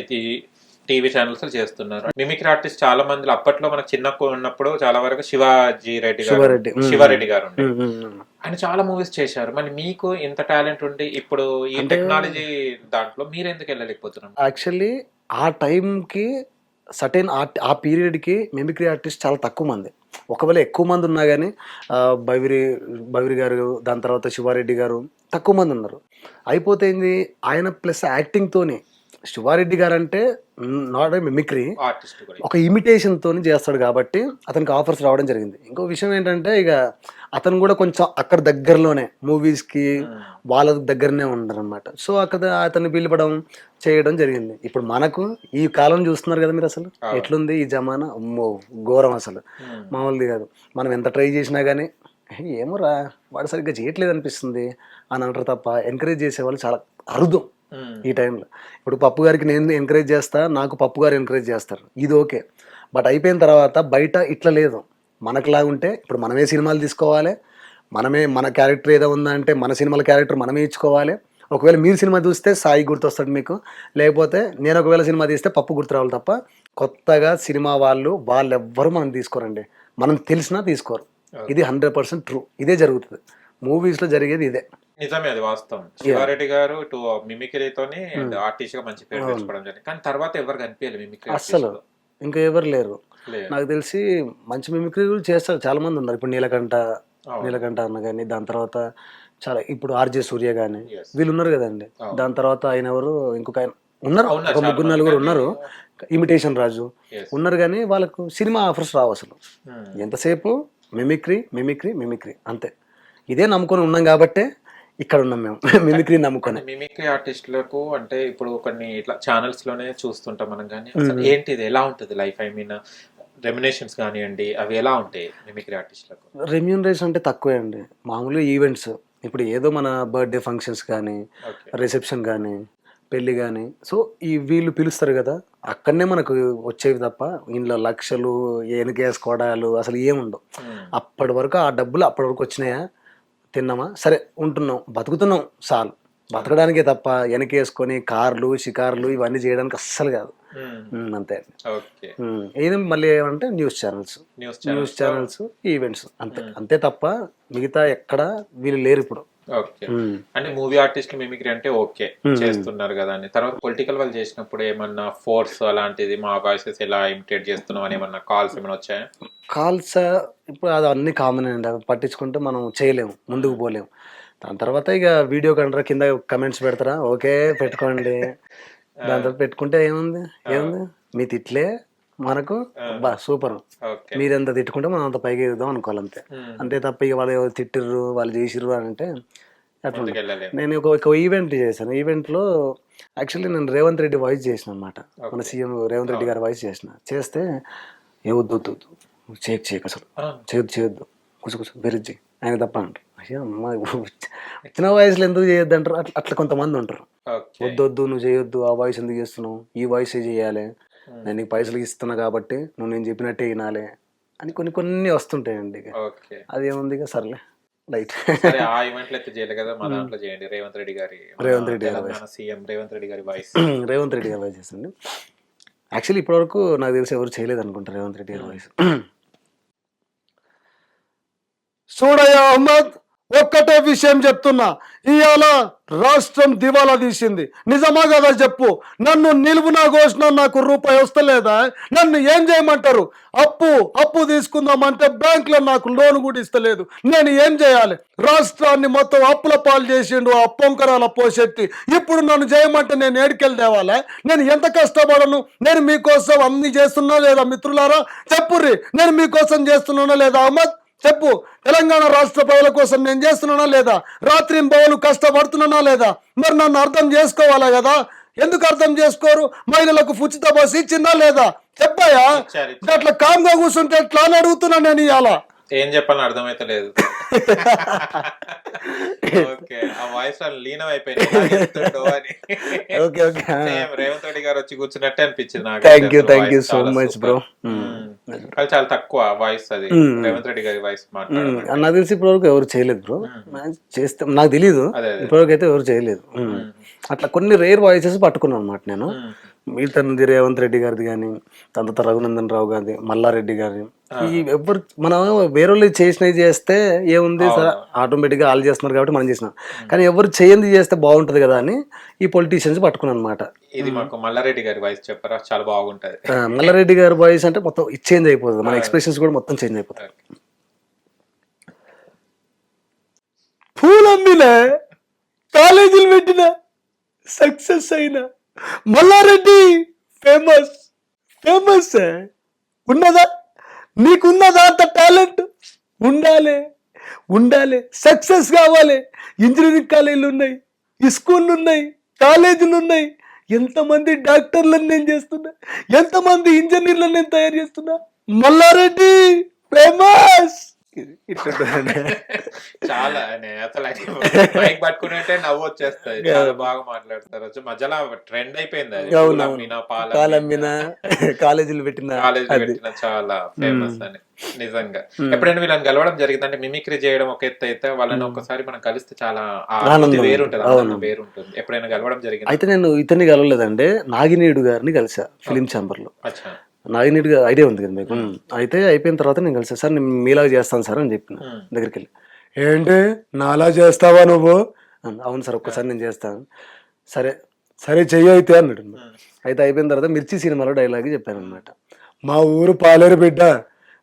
ఇది TV channels చేస్తున్నారు. Mimicry artist చాలా మంది అప్పట్లో మనకు చిన్న ఉన్నప్పుడు చాలా వరకు శివాజీ రెడ్డి గారు శివారెడ్డి, గారు. ఆయన చాలా మూవీస్ చేశారు. మరి మీకు ఇంత టాలెంట్ ఉండి ఇప్పుడు ఈ టెక్నాలజీ దాంట్లో మీరు ఎందుకు వెళ్ళలేకపోతున్నారు? యాక్చువల్లీ ఆ టైంకి సర్టెన్ ఆర్ట్ ఆ పీరియడ్కి మిమిక్రీ ఆర్టిస్ట్ చాలా తక్కువ మంది. ఒకవేళ ఎక్కువ మంది ఉన్నా కానీ బైవిరి బైవిరి గారు దాని తర్వాత శివారెడ్డి గారు తక్కువ మంది ఉన్నారు. అయిపోతే ఆయన ప్లస్ యాక్టింగ్తోని శివారెడ్డి గారు అంటే నాట్ మిమిక్రీ. ఒక ఇమిటేషన్ తోని చేస్తాడు కాబట్టి అతనికి ఆఫర్స్ రావడం జరిగింది. ఇంకో విషయం ఏంటంటే ఇక అతను కూడా కొంచెం అక్కడ దగ్గరలోనే మూవీస్కి వాళ్ళ దగ్గరనే ఉండరు అనమాట సో అక్కడ అతన్ని పిలపడం చేయడం జరిగింది. ఇప్పుడు మనకు ఈ కాలం చూస్తున్నారు కదా మీరు అసలు. ఎట్లుంది ఈ జమానా? ఘోరం అసలు. మ్మ్. మామూలుది కాదు. మనం ఎంత ట్రై చేసినా కానీ ఏమోరా వాడు సరిగ్గా చేయట్లేదు అనిపిస్తుంది అని అంటారు తప్ప ఎంకరేజ్ చేసేవాళ్ళు చాలా అరుదు. ఈ టైంలో ఇప్పుడు పప్పు గారికి నేను ఎంకరేజ్ చేస్తా నాకు పప్పు గారు ఎంకరేజ్ చేస్తారు. ఇది ఓకే బట్ అయిపోయిన తర్వాత బయట ఇట్లా లేదు. మనకులాగా ఉంటే ఇప్పుడు మనమే సినిమాలు తీసుకోవాలి. మనమే మన క్యారెక్టర్ ఏదో ఉందంటే మన సినిమాల క్యారెక్టర్ మనమే ఇచ్చుకోవాలి. ఒకవేళ మీరు సినిమా చూస్తే సాయి గుర్తొస్తాడు మీకు. లేకపోతే నేను ఒకవేళ సినిమా తీస్తే పప్పు గుర్తు రావాలి తప్ప కొత్తగా సినిమా వాళ్ళు వాళ్ళు ఎవ్వరు మనం తీసుకోరండి. మనం తెలిసినా తీసుకోరు. ఇది హండ్రెడ్ పర్సెంట్ ట్రూ ఇదే జరుగుతుంది. మూవీస్లో జరిగేది ఇదే. నిజమే అది వాస్తవం. శివారెడ్డి గారు టు మిమిక్రీతోని ఆర్టిస్ట్గా మంచి పేరు తెచ్చుకోవడం జరిగింది. కానీ తర్వాత ఎవరు కనిపించాలి మిమిక్రీ అస్సలు. ఇంకా ఎవరు లేరు. నాకు తెలిసి మంచి మిమిక్రీ కూడా చేస్తారు. చాలా మంది ఉన్నారు. ఇప్పుడు నీలకంఠ. నీలకంఠ అన్న కానీ దాని తర్వాత చాలా ఇప్పుడు ఆర్జే సూర్య కానీ. వీళ్ళు ఉన్నారు కదండి. దాని తర్వాత ఆయన ఎవరు? ఇంకొక ఆయన ఉన్నారు. ఒక ముగ్గురు నలుగురు ఉన్నారు. ఇమిటేషన్ రాజు. ఉన్నారు కానీ వాళ్ళకు సినిమా ఆఫర్స్ రావు అసలు. మ్మ్. ఎంతసేపు? Mimicry mimicry mimicry. అంతే. ఇదే నమ్ముకొని ఉన్నాం కాబట్టే ఇక్కడ ఉన్నాం మేము. మిమిక్రీ నమ్ముకొని. మిమిక్రీ ఆర్టిస్టులకు అంటే ఇప్పుడు కొన్ని ఇట్లా ఛానల్స్లోనే చూస్తుంటాం మనం కానీ అసలు ఏంటి ఇది? ఎలా ఉంటుంది లైఫ్ ఐ మీన్ రెమినేషన్స్ కానివ్వండి అవి ఎలా ఉంటాయి మిమిక్రీ ఆర్టిస్టులకు? రెమ్యూనరేషన్ అంటే తక్కువే అండి. మామూలుగా ఈవెంట్స్ ఇప్పుడు ఏదో మన బర్త్డే ఫంక్షన్స్ కానీ రిసెప్షన్ కానీ పెళ్ళి కానీ సో ఈ వీళ్ళు పిలుస్తారు కదా అక్కడనే మనకు వచ్చేవి తప్ప ఇంట్లో లక్షలు వెనకేసుకోవడాలు అసలు ఏముండవు. అప్పటి వరకు ఆ డబ్బులు అప్పటి వరకు వచ్చినాయా? తిన్నామా? సరే ఉంటున్నాం. బతుకుతున్నాం చాలు. బతకడానికే తప్ప వెనకేసుకొని కార్లు షికార్లు ఇవన్నీ చేయడానికి అస్సలు కాదు. అంతే. ఏది మళ్ళీ ఏమంటే news channels. News channels. Events. అంతే. అంతే తప్ప మిగతా ఎక్కడ వీళ్ళు లేరు ఇప్పుడు. అంటే మూవీ ఆర్టిస్ట్ మిమిక్రీ అంటే ఓకే. చేస్తున్నారు కదా అని. తర్వాత పొలిటికల్ వాళ్ళు చేసినప్పుడు ఏమన్నా ఫోర్స్ అలాంటిది మా వాయిసెస్ ఎలా ఇమిటేట్ చేస్తున్నాం అని ఏమన్నా కాల్స్ ఏమైనా వచ్చాయా? కాల్స్ ఇప్పుడు అది అన్ని కామన్ అండి. అవి పట్టించుకుంటే మనం చేయలేము ముందుకు పోలేము. దాని తర్వాత ఇక వీడియో కంటారా కింద కమెంట్స్ పెడతారా? ఓకే పెట్టుకోండి. దాని తర్వాత పెట్టుకుంటే ఏముంది? ఏముంది? మీ తిట్లే. మనకు బా సూపర్. ఓకే. మీరు ఎంత తిట్టుకుంటే మనం అంత పైకి ఎదుగుదాం అనుకోవాలి అంతే. అంతే తప్ప ఇక వాళ్ళు ఎవరు తిట్టిర్రు వాళ్ళు చేసిర్రు అని అంటే అట్లా నేను ఒక ఈవెంట్ చేశాను. ఈవెంట్లో యాక్చువల్లీ నేను రేవంత్ రెడ్డి వాయిస్ చేసిన అనమాట మన సీఎం రేవంత్ రెడ్డి గారి వాయిస్ చేసిన. చేస్తే ఏ వద్దు వద్దు వద్దు. నువ్వు చేయకు చేయకు అసలు. చేయొద్దు చేయొద్దు. కూర్చో కూర్చో. బెరిజ్జి ఆయన తప్ప అంటారు. చిన్న వయసులో ఎందుకు చేయొద్దు అంటారు అట్లా అట్లా కొంతమంది ఉంటారు. ఓకే. వద్దు వద్దు నువ్వు చేయొద్దు. ఆ వాయిస్ ఎందుకు చేస్తున్నావు? ఈ వాయిసే చేయాలి. నేను నీకు పైసలు ఇస్తున్నా కాబట్టి నువ్వు నేను చెప్పినట్టే వినాలి అని కొన్ని కొన్ని వస్తుంటాయండి అది ఏముంది ఇక సర్లే. సరే ఆ ఈవెంట్లు అయితే చేయలేదు కదా మా దాంట్లో చేయండి. రేవంత్ రెడ్డి గారి రేవంత్ రెడ్డి గారి సీఎం రేవంత్ రెడ్డి గారి వాయిస్ రేవంత్ రెడ్డి గారి వాయిస్ యాక్చువల్లీ ఇప్పటివరకు నాకు తెలిసి ఎవరు చేయలేదు అనుకుంటారు రేవంత్ రెడ్డి గారి వాయిస్ చూడయ్య అహ్మద్ ఒక్కటే విషయం చెప్తున్నా. ఇవాళ రాష్ట్రం దివాలా తీసింది. నిజమా కదా చెప్పు. నన్ను నిలువునా ఘోషణ నాకు రూపాయి వస్తలేదా? నన్ను ఏం చేయమంటారు? అప్పు అప్పు తీసుకుందామంటే బ్యాంకులో నాకు లోన్ కూడా ఇస్తలేదు. నేను ఏం చేయాలి? రాష్ట్రాన్ని మొత్తం అప్పుల పాలు చేసిండు ఆ పొంకరాల పోషెత్తి ఇప్పుడు నన్ను చేయమంటే నేను ఏడికెళ్ళి తేవాలా? నేను ఎంత కష్టపడను? నేను మీకోసం అన్ని చేస్తున్నా లేదా మిత్రులారా? చెప్పుర్రి. నేను మీకోసం చేస్తున్నానా లేదా అహ్మద్? చెప్పు తెలంగాణ రాష్ట్ర ప్రజల కోసం నేను చేస్తున్నానా లేదా? రాత్రి బౌలు కష్టపడుతున్నానా లేదా? మరి నన్ను అర్థం చేసుకోవాలా కదా? ఎందుకు అర్థం చేసుకోరు? మహిళలకు ఉచిత బస్సు ఇచ్చిందా లేదా? చెప్పాయా. అట్లా కామ్గా కూర్చుంటే ఎట్లా అని అడుగుతున్నా నేను ఇవాళ ఏం చెప్పాలని అర్థమైతే లేదు ఓకే ఆ వాయిస్ లీనం అయిపోయింది రేవంత్ రెడ్డి గారు వచ్చి కూర్చున్నట్టే అనిపించింది నాకు. Thank you thank you so much. Bro చాలా తక్కువ వాయిస్ అది. రేవంత్ రెడ్డి గారి వాయిస్ నాకు తెలిసి ఇప్పటివరకు ఎవరు చేయలేదు బ్రో. చేస్తే. నాకు తెలియదు. ఇప్పటివరకు అయితే ఎవరు చేయలేదు. అట్లా కొన్ని రేర్ వాయిసెస్ పట్టుకున్నాను అనమాట నేను. మిగతాది రేవంత్ రెడ్డి గారిది కానీ తర్వాత రఘునందన్ రావు గారిది మల్లారెడ్డి గారి. ఈ ఎవరు మనం వేరే వాళ్ళు చేసినవి చేస్తే ఏముంది సరే ఆటోమేటిక్గా వాళ్ళు చేస్తున్నారు కాబట్టి మనం చేసినాం. కానీ ఎవరు చేయంది చేస్తే బాగుంటుంది కదా అని ఈ పొలిటీషియన్స్ పట్టుకున్నాను అనమాట ఇది మాకు మల్లారెడ్డి గారి వాయిస్ చెప్పరా? చాలా బాగుంటది. మల్లారెడ్డి గారి వాయిస్ అంటే మొత్తం చేంజ్ అయిపోతుంది మన ఎక్స్ప్రెషన్స్ కూడా మొత్తం చేంజ్ అయిపోతాయి. పూలు అమ్మిన కాలేజీలు పెట్టిన సక్సెస్ అయిన మల్లారెడ్డి ఫేమస్ ఫేమస్ ఉన్నదా? నీకున్నదా అంత టాలెంట్ ఉండాలి. ఉండాలి. సక్సెస్ కావాలి. ఇంజనీరింగ్ కాలేజీలు ఉన్నాయి ఈ స్కూళ్ళు ఉన్నాయి కాలేజీలు ఉన్నాయి ఎంతమంది డాక్టర్లను నేను చేస్తున్నా? ఎంతమంది ఇంజనీర్లను నేను తయారు చేస్తున్నా? మల్లారెడ్డి ఫేమస్ చాలా నే- అసలు బైక్ పట్టుకున్నట్టే నవ్వు వచ్చేస్తాయి చాలా బాగా మాట్లాడతారు. మధ్యలో ట్రెండ్ అయిపోయింది అది. అవును, పూలు అవును. అమ్మినా, పాలు కాలమ్మిన కాలేజీలు పెట్టిన కాలేజ్ అది. పెట్టిన చాలా ఫేమస్ అని నిజంగా. ఎప్పుడైనా వీళ్ళని కలవడం జరిగింది అంటే మిమిక్రీ చేయడం ఒక ఎత్తు అయితే వాళ్ళని ఒక్కసారి మనం కలిస్తే చాలా ఆనందం. వేరుంటది. ఆనందం వేరుంటుంది. ఎప్పుడైనా కలవడం జరిగింది? అయితే నేను ఇతన్ని కలవలేదండి. నాగినేడు గారిని కలిసా ఫిలిం ఛాంబర్లో గారు ఐడియా ఉంది కదా మీకు? అయితే అయిపోయిన తర్వాత నేను కలిసా. సార్ నేను మీలాగా చేస్తాను సార్ అని చెప్పిన. దగ్గరికి వెళ్ళి ఏంటి? నాలా చేస్తావా నువ్వు? అవును సార్ ఒక్కసారి నేను చేస్తాను. సరే. సరే చెయ్యి అయితే అన్నాడు. అయితే అయిపోయిన తర్వాత మిర్చి సినిమాలో డైలాగ్ చెప్పాను అనమాట మా ఊరు పాలేరు బిడ్డ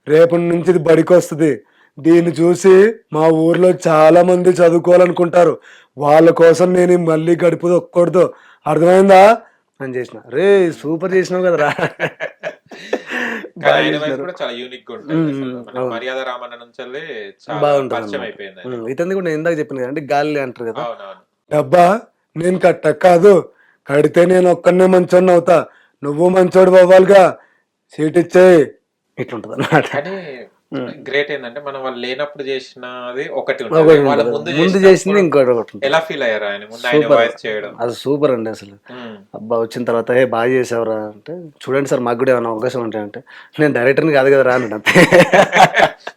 రేపటి నుంచి ఇది బడికి వస్తుంది దీన్ని చూసి మా ఊర్లో చాలా మంది చదువుకోవాలనుకుంటారు. వాళ్ళ కోసం నేను మళ్ళీ గడుపు ఒక్కడదు అర్థమైందా? అని చేసిన. రే సూపర్ చేసినావు కదరా. కూడా చాలా యూనిక్గా ఉంటుంది అసలు. మన మర్యాద రామన్న నుంచి వెళ్ళి చాలా బాగుంటుంది పరిచయం అయిపోయింది ఆయన. ఉమ్, ఇతన్ని కూడా నేను ఇందాక చెప్పాను కదండి గాలి అంటారు కదా. డబ్బా నేను కట్ట కాదు. కడితే నేను ఒక్కనే మంచోడిని అవుతా. నువ్వు మంచోడు అవ్వాలిగా. సీట్ ఇచ్చేయి. ఇట్లుంటది అన్నమాట గ్రేట్ ఏంటంటే మనం వాళ్ళు లేనప్పుడు చేసినది ఒకటి ఒకటి ఉంటుంది వాళ్ళ. ముందు చేసింది ఇంకోటి ఒకటి ఉంటుంది ఎలా ఫీల్ అయ్యారు ఆయన ముందు ఆయన సూపర్ వాయిస్ చేయడం అది సూపర్ అండి అసలు ఉమ్. అబ్బా వచ్చిన తర్వాత ఏ బాగా చేసావురా అంటే చూడండి సార్ మాకు కూడా ఏమైనా అవకాశం ఉంటాయంటే నేను డైరెక్టర్ని కాదు కదా రా అన్నాడు అంతే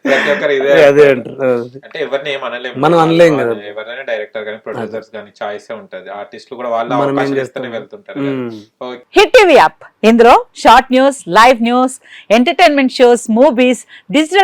ప్రతి ఒక్కరు ఇదే అదే అంటారు అంటే ఎవరిని ఏం అనలేము మనం అనలేం కదా. ఎవరైనా డైరెక్టర్ గానీ ప్రొడ్యూసర్స్ గానీ చాయిస్ ఉంటది ఆర్టిస్టులు కూడా వాళ్ళ మనం ఏం అవకాశం చేస్తాం? ఇస్తేనే వెళ్తుంటారు కదా. ఉమ్. ఓకే. హిట్ టీవీ యాప్ ఇందులో short news live news entertainment shows movies digital